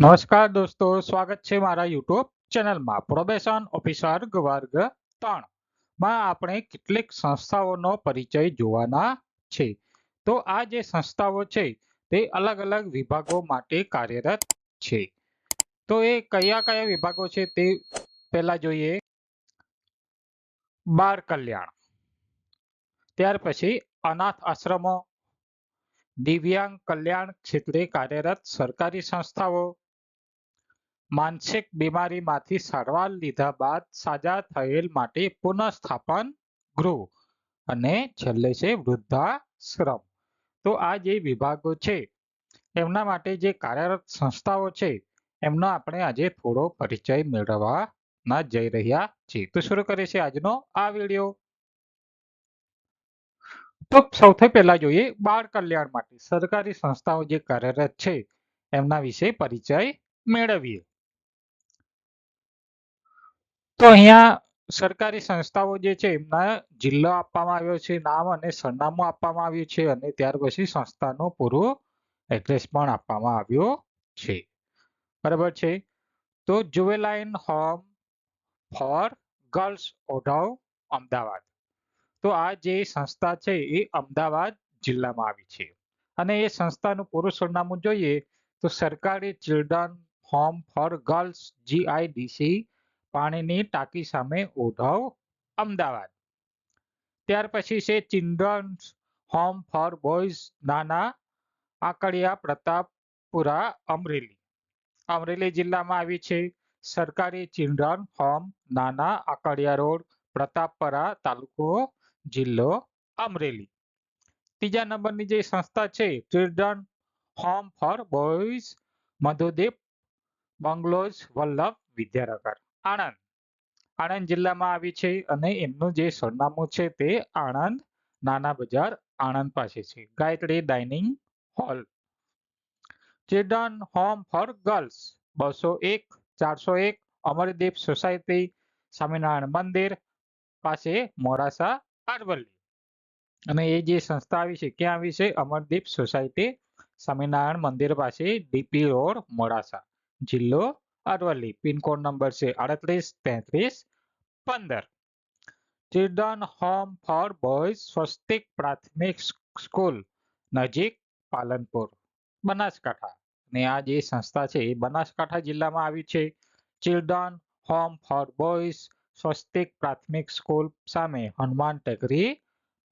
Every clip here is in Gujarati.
નમસ્કાર દોસ્તો, સ્વાગત છે મારા યુટ્યુબ ચેનલમાં. પ્રોબેશન ઓફિસર વર્ગ ત્રણ. માં આપણે કેટલીક સંસ્થાઓનો પરિચય જોવાના છે. તો આ જે સંસ્થાઓ છે, તે અલગ અલગ વિભાગો માટે કાર્યરત છે. તો એ કયા કયા વિભાગો છે તે પહેલા જોઈએ. બાળ કલ્યાણ. ત્યાર પછી અનાથ આશ્રમો. દિવ્યાંગ કલ્યાણ ક્ષેત્રે કાર્યરત સરકારી સંસ્થાઓ. માનસિક બીમારીમાંથી સારવાર લીધા બાદ સાજા થયેલ માટે પુનઃસ્થાપન ગૃહ અને છેલ્લે છે વૃદ્ધાશ્રમ. તો આ જે વિભાગો છે, એમના માટે જે કાર્યરત સંસ્થાઓ છે, એમનો આપણે આજે થોડો પરિચય મેળવવાના જઈ રહ્યા છીએ. તો શરૂ કરીએ છીએ આજનો આ વીડિયો. તો સૌથી પહેલા જોઈએ બાળ કલ્યાણ માટે સરકારી સંસ્થાઓ જે કાર્યરત છે, એમના વિશે પરિચય મેળવીએ. તો અહીંયા સરકારી સંસ્થાઓ જે છે, એમના જિલ્લો આપવામાં આવ્યો છે, નામ અને સરનામું આપવામાં આવ્યું છે અને ત્યાર પછી સંસ્થાનો પૂરો એડ્રેસ પણ આપવામાં આવ્યો છે. બરાબર છે? તો જુવેલાઇન home for girls Odhav Ahmedabad. તો આ જે સંસ્થા છે, એ અમદાવાદ જિલ્લામાં આવી છે. અને એ સંસ્થાનું પૂરું સરનામું જોઈએ તો સરકારી children home for girls GIDC પાણીની ટાંકી સામે ઓઢવ અમદાવાદ. ત્યાર પછી છે ચિલ્ડ્રન્સ હોમ ફોર બોયઝ નાના આકડિયા પ્રતાપપુરા અમરેલી. અમરેલી જિલ્લામાં આવી છે સરકારી ચિલ્ડ્રન હોમ નાના આકડિયા રોડ પ્રતાપપરા તાલુકો જિલ્લો અમરેલી. ત્રીજા નંબરની જે સંસ્થા છે children home for boys Madhudeep bungalows Vallabh Vidyanagar. Anand. Anand જિલ્લામાં આવી છે અને એમનું જે સરનામું છે તે આણંદ નાના બજાર આણંદ પાસે છે. Gayatri dining hall. Children home for girls. બસો એક, ચારસો એક, અમરદીપ સોસાયટી, સ્વામિનારાયણ મંદિર પાસે મોડાસા અરવલ્લી અને એ જે સંસ્થા આવી છે, ક્યાં આવી છે? અમરદીપ સોસાયટી, સ્વામિનારાયણ મંદિર પાસે ડીપી રોડ, મોડાસા. જિલ્લો અરવલ્લી પિનકોડ નંબર છે આડત્રીસ તેત્રીસ પંદર children home for boys Swastik પ્રાથમિક સ્કૂલ નજીક પાલનપુર બનાસકાંઠા અને આ જે સંસ્થા છે, એ બનાસકાંઠા જિલ્લામાં આવી છે. Children home for boys Swastik પ્રાથમિક સ્કૂલ સામે હનુમાન ટેકરી,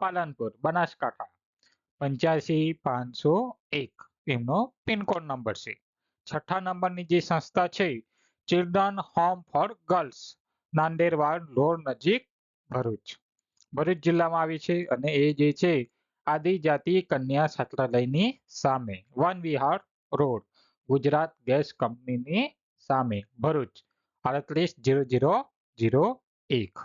પાલનપુર, બનાસકાંઠા. પંચ્યાસી પાંચસો એક, એમનો પિનકોડ નંબર છે. છઠ્ઠા નંબરની જે સંસ્થા છે, children home for girls Nanderwad Lord નજીક ભરૂચ. ભરૂચ જિલ્લામાં આવી છે અને એ જે છે, આદિજાતિ કન્યા છાત્રાલયની સામે, વન વિહાર રોડ, ગુજરાત ગેસ કંપનીની સામે, ભરૂચ. આડત્રીસ જીરો જીરો જીરો એક.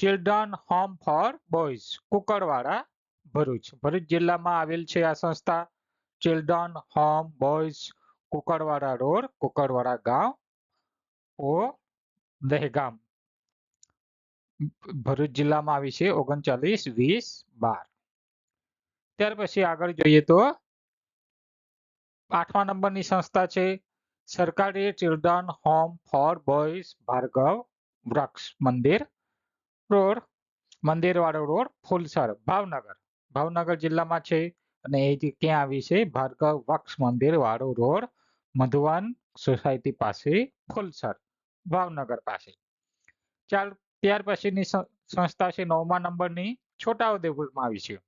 Children home for boys Kukarwada Bharuch. Bharuch જિલ્લામાં આવેલ છે આ સંસ્થા. Children home boys Kukarwada road Kukarwada ગામ ઓ દહેગામ ભરૂચ જિલ્લામાં આવી છે ઓગણચાલીસ વીસ બાર ત્યાર પછી આગળ જોઈએ તો આઠમા નંબરની સંસ્થા છે સરકારી children home for boys Bhargav વૃક્ષ મંદિર રોડ, મંદિરવાળો રોડ ફૂલસર, ભાવનગર. ભાવનગર જિલ્લામાં છે અને એ જે ક્યાં આવી છે? ભાર્ગવ વૃક્ષ મંદિર વાળો રોડ મધુવન સોસાયટી પાસે ફુલસર ભાવનગર પાસે. ચાલ, ત્યાર પછીની સંસ્થા છે નવમા નંબરની છોટાઉદેપુરમાં આવી છે.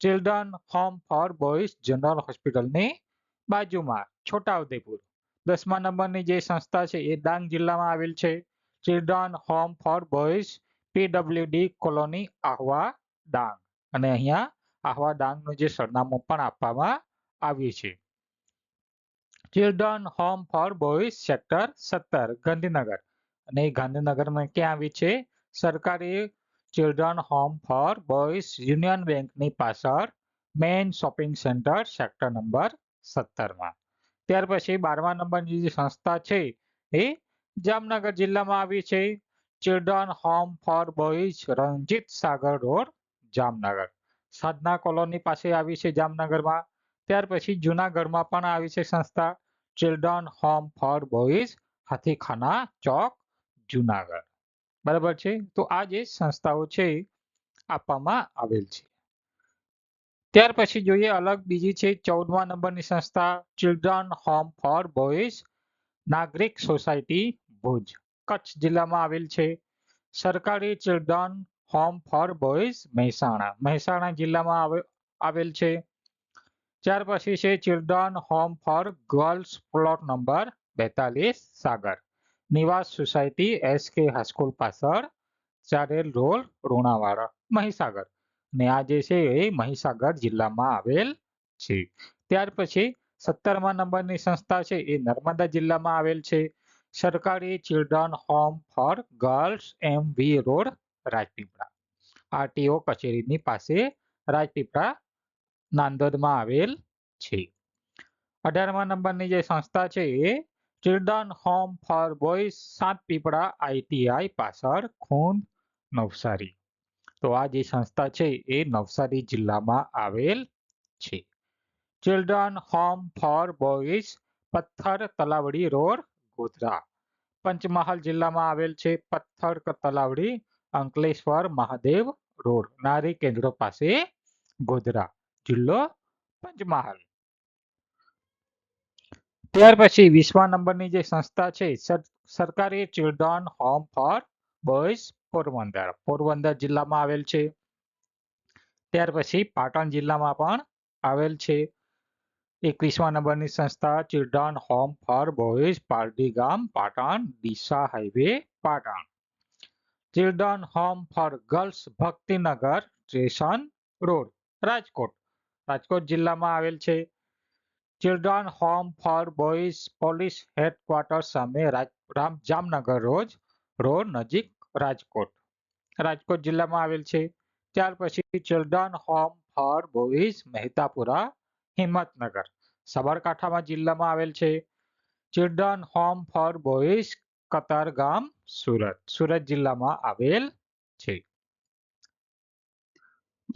Children home for boys general હોસ્પિટલની બાજુમાં, છોટાઉદેપુર. દસમા નંબરની જે સંસ્થા છે એ ડાંગ જિલ્લામાં આવેલ છે. Children home for boys PWD colony, Ahwa Dang. અને અહીંયા આહવા ડાંગનું જે સરનામું પણ આપવામાં આવ્યું છે. Children home for boys sector સત્તર, ગાંધીનગર. અને ગાંધીનગરમાં ક્યાં આવી છે? સરકારી children home for boys union બેંકની પાછળ main shopping centre sector number સત્તરમાં. ત્યાર પછી બારમા નંબરની જે સંસ્થા છે એ જામનગર જિલ્લામાં આવી છે. Children home for boys Ranjit Sagar road, Jamnagar. Sadhana colony પાસે આવી છે જામનગરમાં. ત્યાર પછી જુનાગઢમાં પણ આવી છે સંસ્થા children home for boys Hathikhana ચોક, જુનાગઢ. બરાબર છે? તો આ જે સંસ્થાઓ છે આપવામાં આવેલ છે. ત્યાર પછી જોઈએ અલગ બીજી છે ચૌદમા નંબરની સંસ્થા children home for boys Nagrik society, Bhuj. Kutch જિલ્લામાં આવેલ છે. સરકારી children home for boys Mehsana Mehsana જિલ્લામાં આવે- આવેલ છે. ત્યાર પછી છે children home for girls plot number બેતાલીસ, સાગર. નિવાસ સોસાયટી એસ કે હાઈસ્કૂલ પાછળ, ચારેલ રોડ લુણાવાડા મહીસાગર. ને આ જે છે એ મહીસાગર જિલ્લામાં આવેલ છે. ત્યાર પછી સત્તરમા નંબરની સંસ્થા છે એ નર્મદા જિલ્લામાં આવેલ છે. સરકારી children home for girls M V road, Rajpipla. RTO કચેરીની પાસે રાજપીપળા નાંદોદમાં આવેલ છે. અઢારમા નંબરની જે સંસ્થા છે એ ચિલ્ડ્રન હોમ ફોર બોયઝ, સાત પીપળા આઈટીઆઈ પાછળ ખૂન, નવસારી. તો આ જે સંસ્થા છે એ નવસારી જિલ્લામાં આવેલ છે. ચિલ્ડ્રન હોમ ફોર બોયઝ, પથ્થર, તલાવડી રોડ, ગોધરા. પંચમહાલ જિલ્લામાં આવેલ છે પથ્થર તલાવડી, અંકલેશ્વર, મહાદેવ રોડ, નારી કેન્દ્રો પાસે ગોધરા. જિલ્લો પંચમહાલ ત્યાર પછી વીસમા નંબરની જે સંસ્થા છે, સર- સરકારી children home for boys Porbandar Porbandar જિલ્લામાં આવેલ છે. ત્યાર પછી પાટણ જિલ્લામાં પણ આવેલ છે. એકવીસમા નંબરની સંસ્થા children home for boys Pardi ગામ, Patan, Deesa highway, Patan. Children home for girls Bhaktinagar, station road, Rajkot. Rajkot જિલ્લામાં આવેલ છે. Children home for boys police headquarters સામે જામનગર રોજ, રોડ નજીક રાજકોટ. રાજકોટ જિલ્લામાં આવેલ છે. ત્યાર પછી children home for boys Mehtapura, Himmatnagar. સાબરકાંઠામાં જિલ્લામાં આવેલ છે. Children home for boys Katargam, Surat. Surat જિલ્લામાં આવેલ છે.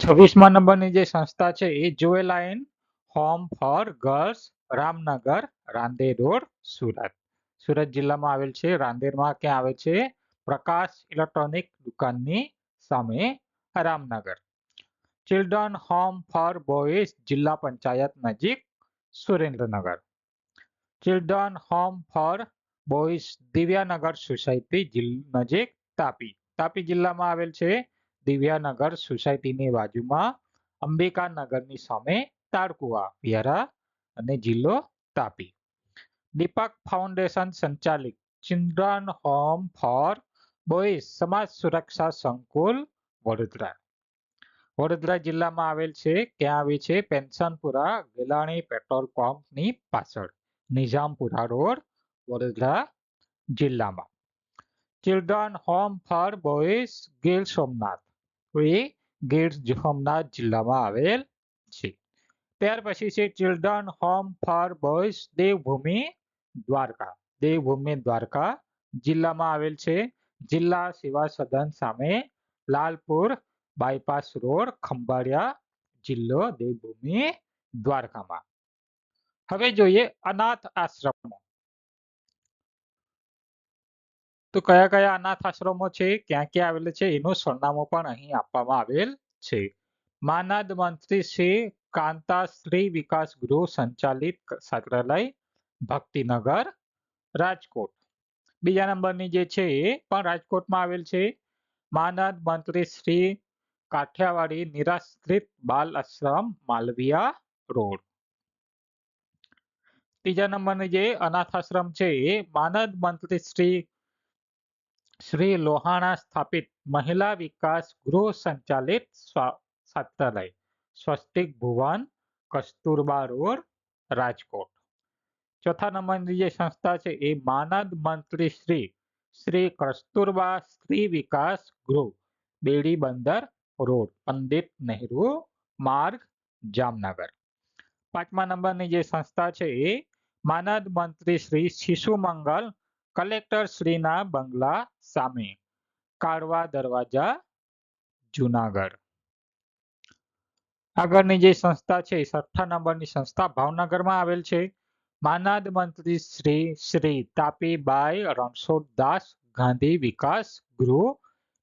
છવ્વીસમા નંબરની જે સંસ્થા છે એ જુએલાઇન home for girls, Ramnagar Rander road Surat. Surat જિલ્લામાં આવેલ છે. રાંદેરમાં ક્યાં આવે છે? પ્રકાશ ઇલેક્ટ્રોનિક દુકાનની સામે Ramnagar. Children home for boys જિલ્લા પંચાયત નજીક Surendranagar. Children home for boys Divyanagar society નજીક તાપી. તાપી જિલ્લામાં આવેલ છે દિવ્યાનગર સોસાયટીની બાજુમાં અંબિકાનગરની સામે તાળકુવા વ્યારા અને જિલ્લો તાપી. દીપક ફાઉન્ડેશન સંચાલિત ચિલ્ડ્રન હોમ ફોર બોયઝ સમાજ સુરક્ષા સંકુલ, વડોદરા. વડોદરા જિલ્લામાં આવેલ છે, ક્યાં આવે છે? પેન્શનપુરા ગેલાણી પેટ્રોલ પંપની પાછળ, નિઝામપુરા રોડ, વડોદરા જિલ્લામાં. Children home for boys Gir Somnath. એ ગીર સોમનાથ જિલ્લામાં આવેલ છે. ત્યાર પછી છે children home for boys Devbhoomi Dwarka. Devbhoomi Dwarka જિલ્લામાં આવેલ છે. જિલ્લા સેવા સદન સામે લાલપુર બાયપાસ રોડ, ખંભાળિયા જિલ્લો દેવભૂમિ દ્વારકામાં. હવે જોઈએ અનાથ આશ્રમો તો કયા કયા અનાથ આશ્રમો છે? ક્યાં ક્યાં આવેલા છે? એનું સરનામું પણ અહીં આપવામાં આવેલ છે. માનદ મંત્રી શ્રી કાંતાશ્રી વિકાસ ગૃહ સંચાલિત ક- છાત્રાલય ભક્તિનગર, રાજકોટ. બીજા નંબરની જે છે એ પણ રાજકોટમાં આવેલ છે. માનદ મંત્રી શ્રી કાઠિયાવાડી નિરાશ્રિત બાલ આશ્રમ, માલવિયા રોડ. ત્રીજા નંબરની જે અનાથ આશ્રમ છે એ માનદ મંત્રી શ્રી શ્રી લોહાણા સ્થાપિત મહિલા વિકાસ ગૃહ સંચાલિત સ્વા- છાત્રાલય સ્વસ્તિક ભુવન કસ્તુરબા રોડ રાજકોટ ચોથા નંબરની જે સંસ્થા છે એ માનદ મંત્રી શ્રી શ્રી કસ્તુરબા સ્ત્રી વિકાસ ગૃહ બેડી બંદર રોડ પંડિત નહેરુ માર્ગ જામનગર પાંચમા નંબરની જે સંસ્થા છે એ માનદ મંત્રી શ્રી શિશુ મંગલ કલેક્ટર શ્રીના બંગલા સામે કાળવા દરવાજા, જુનાગઢ. આગળની જે સંસ્થા છે છઠ્ઠા નંબરની સંસ્થા ભાવનગરમાં આવેલ છે. માનાદ મંત્રી શ્રી શ્રી તાપીબાઈ રણછોડદાસ ગાંધી વિકાસ ગૃહ,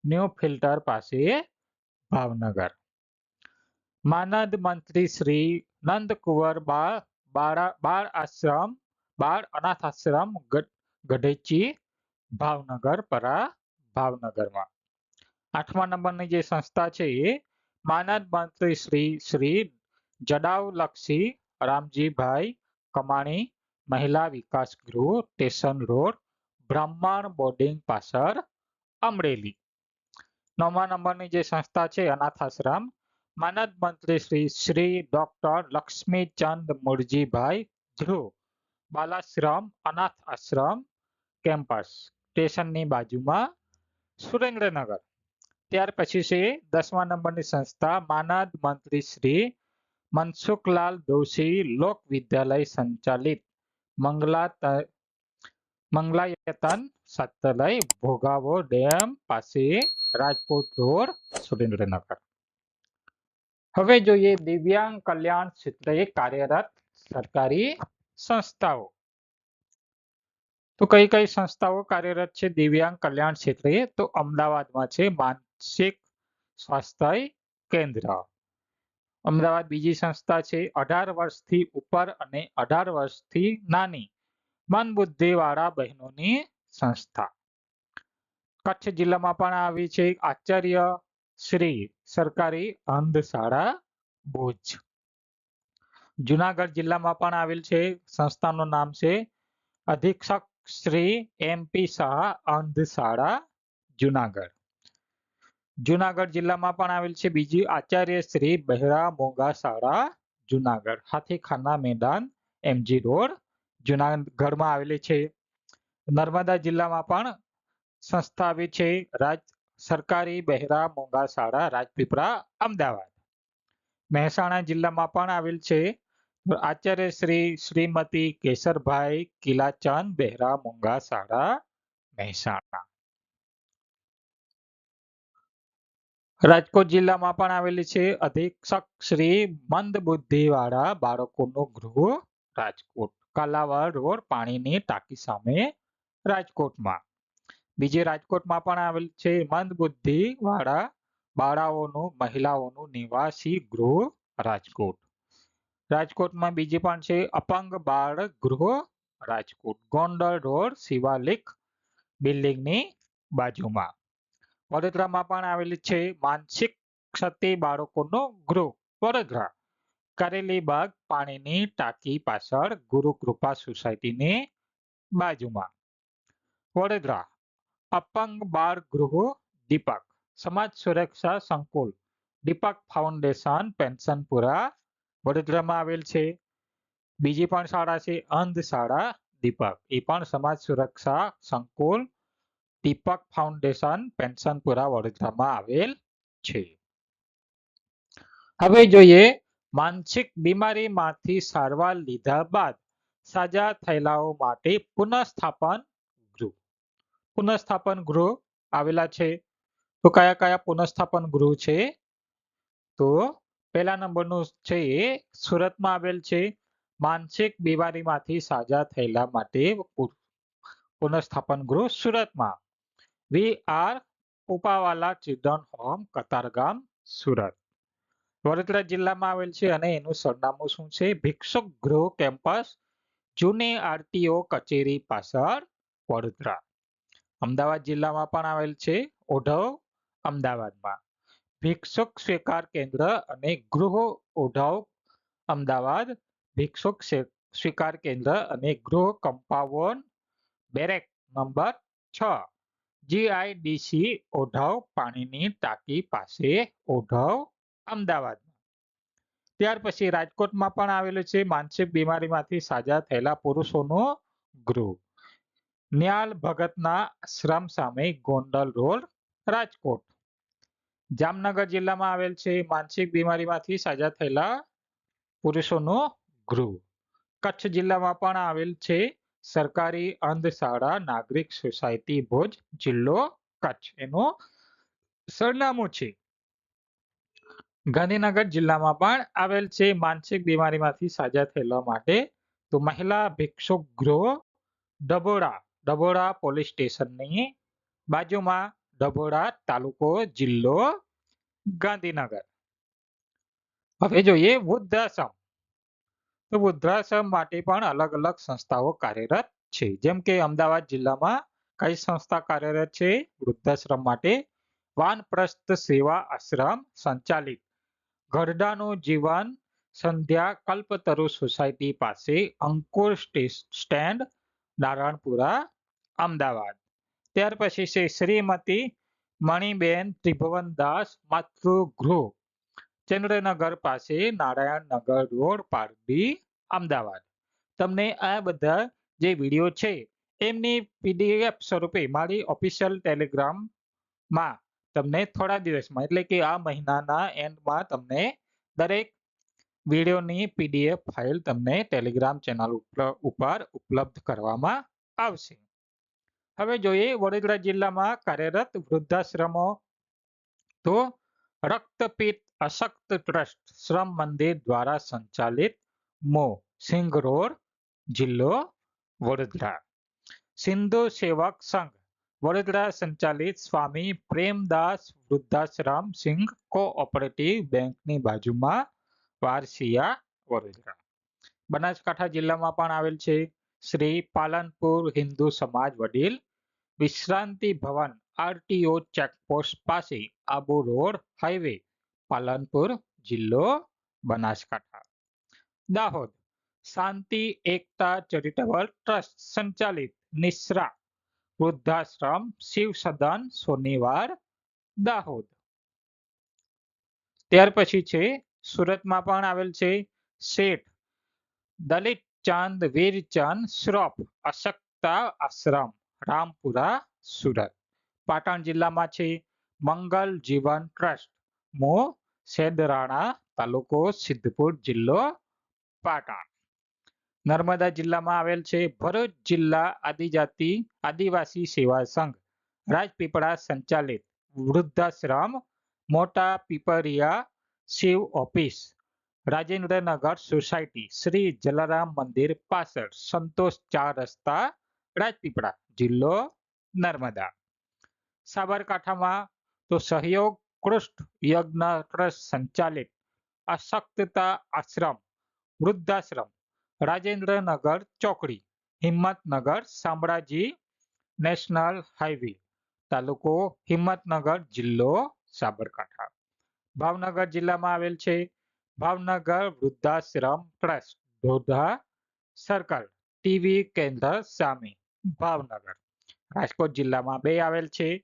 ન્યૂ ફિલ્ટર પાસે ભાવનગર. માનદ મંત્રી શ્રી નંદકુંવર બાળ આશ્રમ, બાળ અનાથ આશ્રમ ગઢેચી, ભાવનગર, પરા, ભાવનગરમાં. આઠમા નંબરની જે સંસ્થા છે એ માનદ મંત્રી શ્રી શ્રી જડાવલક્ષી રામજીભાઈ કમાણી, મહિલા વિકાસ ગૃહ, સ્ટેશન રોડ, બ્રહ્માંડ બોર્ડિંગ પાછળ, અમરેલી. નવમા નંબરની જે સંસ્થા છે, અનાથ આશ્રમ, માનદ મંત્રી શ્રી શ્રી ડોક્ટર લક્ષ્મીચંદ મુરજીભાઈ ધ્રુવ. બાલાશ્રમ, અનાથ આશ્રમ કેમ્પસ સ્ટેશનની બાજુમાં સુરેન્દ્રનગર. ત્યાર પછી છે દસમા નંબરની સંસ્થા માનદ મંત્રી શ્રી મનસુખલાલ દોશી લોક વિદ્યાલય સંચાલિત મંગલા ત- મંગલાયતન સત્યાલય, ભોગાવો ડેમ પાસે રાજકોટ રોડ, સુરેન્દ્રનગર. હવે જોઈએ દિવ્યાંગ કલ્યાણ ક્ષેત્રે કાર્યરત સરકારી સંસ્થાઓ. તો કઈ કઈ સંસ્થાઓ કાર્યરત છે? દિવ્યાંગ કલ્યાણ ક્ષેત્રે? તો અમદાવાદમાં છે માનસિક સ્વાસ્થ્ય કેન્દ્ર. અમદાવાદ બીજી સંસ્થા છે અઢાર વર્ષથી ઉપર અને અઢાર વર્ષથી નાની. મન બુદ્ધિ વાળા બહેનોની સંસ્થા. કચ્છ જિલ્લામાં પણ આવી છે આચાર્ય શ્રી સરકારી અંધશાળા ભુજ. જુનાગઢ જિલ્લામાં પણ આવેલ છે. સંસ્થાનું નામ છે અધિક્ષક શ્રી એમ પી શાહ અંધશાળા જુનાગઢ. જુનાગઢ જિલ્લામાં પણ આવેલ છે. બીજી આચાર્ય શ્રી બહેરા મોગા શાળા, જુનાગઢ. હાથીખાના મેદાન એમજી રોડ, જુનાગઢમાં આવેલી છે. નર્મદા જિલ્લામાં પણ સંસ્થા આવી છે. રાજ, સરકારી બહેરા મોંઘા શાળા, રાજપીપળા, અમદાવાદ. મહેસાણા જિલ્લામાં પણ આવેલ છે. આચાર્ય શ્રી શ્રીમતી કેસરભાઈ કિલાચંદ બહેરા મુંગા શાળા મહેસાણા. રાજકોટ જિલ્લામાં પણ આવેલી છે અધિક્ષક શ્રી મંદ બુદ્ધિવાળા બાળકોનું ગૃહ, રાજકોટ, કાલાવાડ રોડ, પાણીની ટાંકી સામે રાજકોટમાં. બીજી રાજકોટમાં પણ આવેલ છે મંદ બુદ્ધિ વાળા બાળાઓનું, મહિલાઓનું નિવાસી ગૃહ, રાજકોટ. રાજકોટમાં બીજી પણ છે, અપંગ બાળ ગૃહ, રાજકોટ ગોંડલ રોડ, શિવાલિક બિલ્ડિંગની બાજુમાં. વડોદરામાં પણ આવેલી છે, માનસિક ક્ષતિ બાળકોનું ગૃહ. વડોદરા, કરેલી બાગ પાણીની ટાંકી પાછળ ગુરુ કૃપા સોસાયટીની બાજુમાં. વડોદરા, અપંગ બાળ ગૃહ, દીપક. સમાજ સુરક્ષા સંકુલ, દીપક ફાઉન્ડેશન, પેન્શનપુરા વડોદરામાં આવેલ છે. બીજી પણ શાળા છે, અંધ શાળા દીપક. એ પણ સમાજ સુરક્ષા સંકુલ દીપક ફાઉન્ડેશન પેન્શનપુરા વડોદરામાં આવેલ છે. હવે જોઈએ માનસિક બીમારીમાંથી સારવાર લીધા બાદ સાજા થયેલાઓ માટે પુનઃસ્થાપન ગૃહ. પુનઃસ્થાપન ગૃહ આવેલા છે. તો કયા કયા પુનઃસ્થાપન ગૃહ છે? તો પહેલા નંબરનું છે એ, સુરતમાં આવેલ છે માનસિક બીમારીમાંથી સાજા થયેલા માટે પુનઃસ્થાપન ગૃહ સુરતમાં. V R Upawala children home, Katargam, Surat. Vadodara જિલ્લામાં આવેલ છે અને એનું સરનામું શું છે? ભિક્ષુક ગૃહ કેમ્પસ, જૂની આરટીઓ કચેરી પાછળ, વડોદરા. અમદાવાદ જિલ્લામાં પણ આવેલ છે. ઓઢવ, અમદાવાદમાં. ભિક્ષુક સ્વીકાર કેન્દ્ર અને ગૃહ ઓઢાવ, અમદાવાદ. ભિક્ષુક સ્વી- સ્વીકાર કેન્દ્ર અને ગૃહ કમ્પાઉન્ડ બેરેક નંબર છ. જીઆઈડીસી ઓઢાવ પાણીની ટાંકી પાસે ઓઢવ, અમદાવાદ. ત્યાર પછી રાજકોટમાં પણ આવેલું છે માનસિક બીમારીમાંથી સાજા થયેલા પુરુષોનું ગૃહ. ન્યાલ ભગતના આશ્રમ સામે ગોંડલ રોડ, રાજકોટ. જામનગર જિલ્લામાં આવેલ છે માનસિક બીમારીમાંથી સાજા થયેલા પુરુષોનો ગૃહ. કચ્છ જિલ્લામાં પણ આવેલ છે સરકારી અંધશાળા નાગરિક સોસાયટી ભુજ જિલ્લો કચ્છ. એનું સરનામું છે. ગાંધીનગર જિલ્લામાં પણ આવેલ છે માનસિક બીમારીમાંથી સાજા થયેલા માટે તો મહિલા ભિક્ષુક ગૃહ ડભોડા ડભોડા પોલીસ સ્ટેશનની બાજુમાં ડભોડા તાલુકો જિલ્લો ગાંધીનગર. હવે જોઈએ વૃદ્ધાશ્રમ. તો વૃદ્ધાશ્રમ માટે પણ અલગ અલગ સંસ્થાઓ કાર્યરત છે. જેમ કે અમદાવાદ જિલ્લામાં કઈ સંસ્થા કાર્યરત છે? વૃદ્ધાશ્રમ માટે વાનપ્રસ્થ સેવા આશ્રમ સંચાલિત. ઘરડાનું જીવન સંધ્યા કલ્પતરુ સોસાયટી પાસે અંકુર સ્ટે- સ્ટેન્ડ નારાયણપુરા અમદાવાદ. ત્યાર પછી છે શ્રીમતી મણિબેન ત્રિભુવનદાસ માતૃગૃહ. ચંદ્રનગર પાસે નારાયણનગર રોડ પારડી અમદાવાદ. તમને આ બધા જે વીડિયો છે, એમની પીડીએફ સ્વરૂપે મારી ઓફિશિયલ ટેલિગ્રામમાં તમને થોડા દિવસમાં, એટલે કે આ મહિનાના એન્ડમાં તમને દરેક વિડીયોની પીડીએફ ફાઇલ તમને ટેલિગ્રામ ચેનલ ઉપર ઉપલબ્ધ કરવામાં આવશે. હવે જોઈએ વડોદરા જિલ્લામાં કાર્યરત વૃદ્ધાશ્રમો. તો રક્તપીત અશક્ત ટ્રસ્ટ શ્રમ મંદિર દ્વારા સંચાલિત મો. સિંગ રોડ જિલ્લો વડોદરા. સિંધુ સેવક સંઘ. વડોદરા સંચાલિત સ્વામી પ્રેમદાસ વૃદ્ધાશ્રમ સિંઘ કોઓપરેટિવ બેંકની બાજુમાં વારસિયા વડોદરા. બનાસકાંઠા જિલ્લામાં પણ આવેલ છે. શ્રી પાલનપુર હિન્દુ સમાજ વડીલ વિશ્રાંતિ ભવન આરટીઓ ચેકપોસ્ટ પાસે આબુ રોડ હાઈવે પાલનપુર જિલ્લો બનાસકાંઠા દાહોદ શાંતિ એકતા ચેરિટેબલ ટ્રસ્ટ સંચાલિત નિશ્રા વૃદ્ધાશ્રમ શિવ સદન સોનીવાર દાહોદ ત્યાર પછી છે સુરતમાં પણ આવેલ છે શેઠ દલિત ચાંદ વીરચંદ શ્રોફ અશક્તા આશ્રમ રામપુરા સુરત પાટણ જિલ્લામાં છે મંગલ જીવન ટ્રસ્ટ મો સેદરાણા તાલુકો સિદ્ધપુર જિલ્લો પાટણ નર્મદા જિલ્લામાં આવેલ છે ભરૂચ જિલ્લા આદિજાતિ આદિવાસી સેવા સંઘ, રાજપીપળા સંચાલિત વૃદ્ધાશ્રમ, મોટા પીપરિયા શિવ ઓફિસ રાજેન્દ્રનગર સોસાયટી શ્રી જલારામ મંદિર પાછળ સંતોષ ચાર રસ્તા રાજપીપળા, જિલ્લો નર્મદા. સાબરકાંઠામાં તો સહયોગ કૃષ્ણ યજ્ઞ ટ્રસ્ટ સંચાલિત અશક્તતા આશ્રમ, વૃદ્ધાશ્રમ, રાજેન્દ્રનગર ચોકડી, હિંમતનગર શામળાજી નેશનલ હાઈવે, તાલુકો હિંમતનગર જિલ્લો સાબરકાંઠા. ભાવનગર જિલ્લામાં આવેલ છે ભાવનગર, વૃદ્ધાશ્રમ, ટ્રસ્ટ, ધોધા, સર્કલ, ટીવી કેન્દ્ર, સામે, ભાવનગર. રાજકોટ જિલ્લામાં બે આવેલ છે.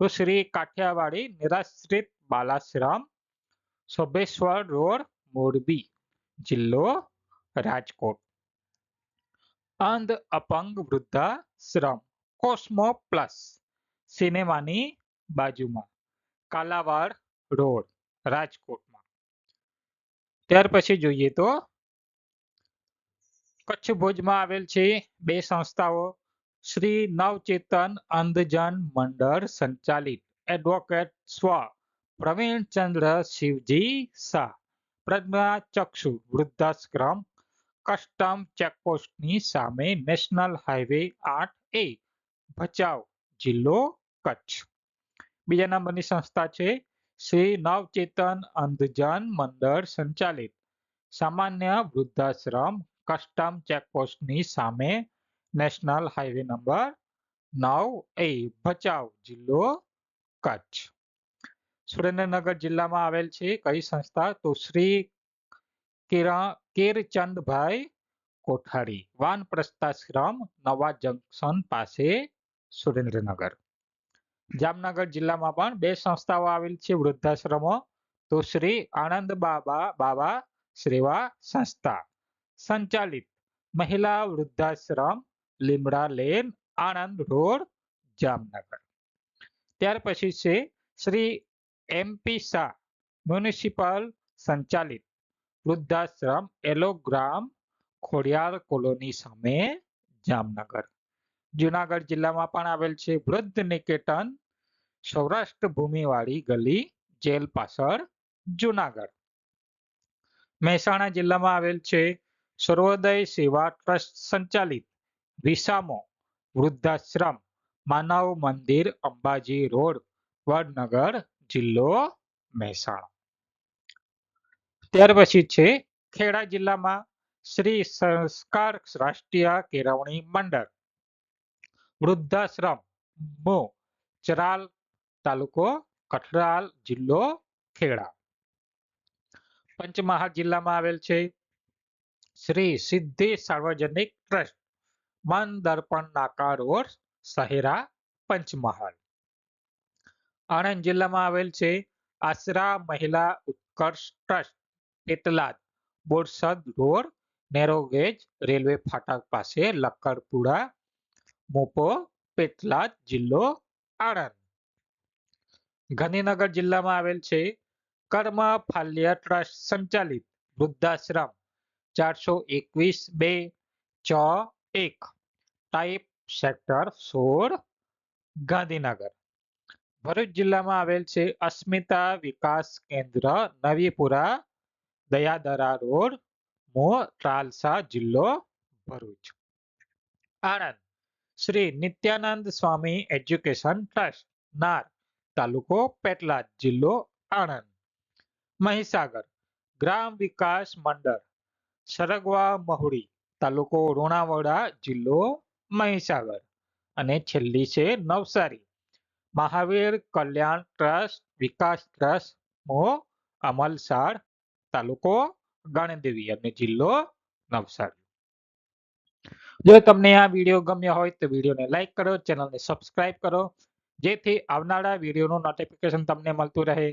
તો શ્રી કાઠિયાવાડી નિરાશ્રિત બાલાશ્રમ સોબેશ્વર રોડ, મોરબી જિલ્લો રાજકોટ. અંધ અપંગ વૃદ્ધાશ્રમ, કોસ્મો પ્લસ સિનેમાની બાજુમાં, કાલાવાડ રોડ રાજકોટમાં ત્યાર પછી જોઈએ તો કચ્છ ભુજમાં આવેલ છે બે સંસ્થાઓ, શ્રી નવચેતન અંધજન મંડળ સંચાલિત. એડવોકેટ સ્વ પ્રવીણચંદ્ર શિવજી શાહ. પ્રજ્ઞાચક્ષુ વૃદ્ધાશ્રમ. કસ્ટમ ચેકપોસ્ટની સામે નેશનલ હાઈવે આઠ એ, ભચાઉ જિલ્લો કચ્છ. બીજા નંબરની સંસ્થા છે શ્રી નવચેતન અંધજન મંડળ સંચાલિત. સામાન્ય વૃદ્ધાશ્રમ, કસ્ટમ ચેકપોસ્ટની સામે નેશનલ હાઈવે નંબર નવ એ ભચાઉ જિલ્લો કચ્છ. સુરેન્દ્રનગર જિલ્લામાં આવેલ છે કઈ સંસ્થા? તો શ્રી કેરચંદભાઈ કોઠારી. વાનપ્રસ્થાશ્રમ નવા જંકશન પાસે સુરેન્દ્રનગર. જામનગર જિલ્લામાં પણ બે સંસ્થાઓ આવેલ છે, વૃદ્ધાશ્રમો. તો શ્રી આનંદ બાબા બાબા સેવા સંસ્થા. સંચાલિત મહિલા વૃદ્ધાશ્રમ, લીમડા લેન, આણંદ રોડ, જામનગર. ત્યાર પછી છે શ્રી એમપી શાહ મ્યુનિસિપલ સંચાલિત વૃદ્ધાશ્રમ એલોગ્રામ ખોડિયાર કોલોની સામે જામનગર. જુનાગઢ જિલ્લામાં પણ આવેલ છે વૃદ્ધ નિકેતન સૌરાષ્ટ્ર ભૂમિવાળી ગલી, જેલ પાછળ, જુનાગઢ. મહેસાણા જિલ્લામાં આવેલ છે સર્વોદય સેવા ટ્રસ્ટ સંચાલિત વિસામો વૃદ્ધાશ્રમ, માનવ મંદિર, અંબાજી રોડ, વડનગર જિલ્લો, મહેસાણા. ત્યાર પછી છે ખેડા જિલ્લામાં શ્રી સંસ્કાર રાષ્ટ્રીય કેળવણી મંડળ. વૃદ્ધાશ્રમ, મો, ચરાલ તાલુકો, કઠરાલ જિલ્લો, ખેડા. પંચમહાલ જિલ્લામાં આવેલ છે. શ્રી સિદ્ધિ સાર્વજનિક ટ્રસ્ટ મન દર્પણ નાકા રોડ સહેરા પંચમહાલ. આણંદ જિલ્લામાં આવેલ છે. Aashra Mahila Utkarsh trust Petlad Borsad road narrow gauge railway ફાટક પાસે લક્કડપુરા મોપો પેટલાદ જિલ્લો આણંદ ગાંધીનગર જિલ્લામાં આવેલ છે કર્મ ફાલ્ય ટ્રસ્ટ સંચાલિત વૃદ્ધાશ્રમ ચારસો એકવીસ બે ચ એક ટાઈપ સેક્ટર સોળ ગાંધીનગર ભરૂચ જિલ્લામાં આવેલ છે અસ્મિતા વિકાસ કેન્દ્ર નવીપુરા દયાદરા રોડ મો ત્રાલસા જિલ્લો ભરૂચ આણંદ શ્રી નિત્યાનંદ સ્વામી એજ્યુકેશન ટ્રસ્ટ, નાર, તાલુકો પેટલાદ જિલ્લો આણંદ. મહીસાગર, ગ્રામ વિકાસ મંડળ, સરગવા મહુડી, તાલુકો લુણાવાડા જિલ્લો મહીસાગર. અને છેલ્લી છે નવસારી. મહાવીર કલ્યાણ ટ્રસ્ટ, વિકાસ ટ્રસ્ટ, મો અમલસાડ, તાલુકો ગણદેવી અને જિલ્લો નવસારી. જો તમને આ વીડિયો ગમ્યો હોય તો વિડીયોને લાઈક કરો, ચેનલને સબસ્ક્રાઇબ કરો, જેથી આવનારા વિડીયોનું નોટિફિકેશન તમને મળતું રહે.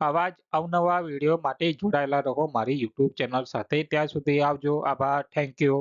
આવા જ અવનવા વીડિયો માટે જોડાયેલા રહો મારી યુટ્યુબ ચેનલ સાથે. ત્યાં સુધી આવજો. આભાર. Thank you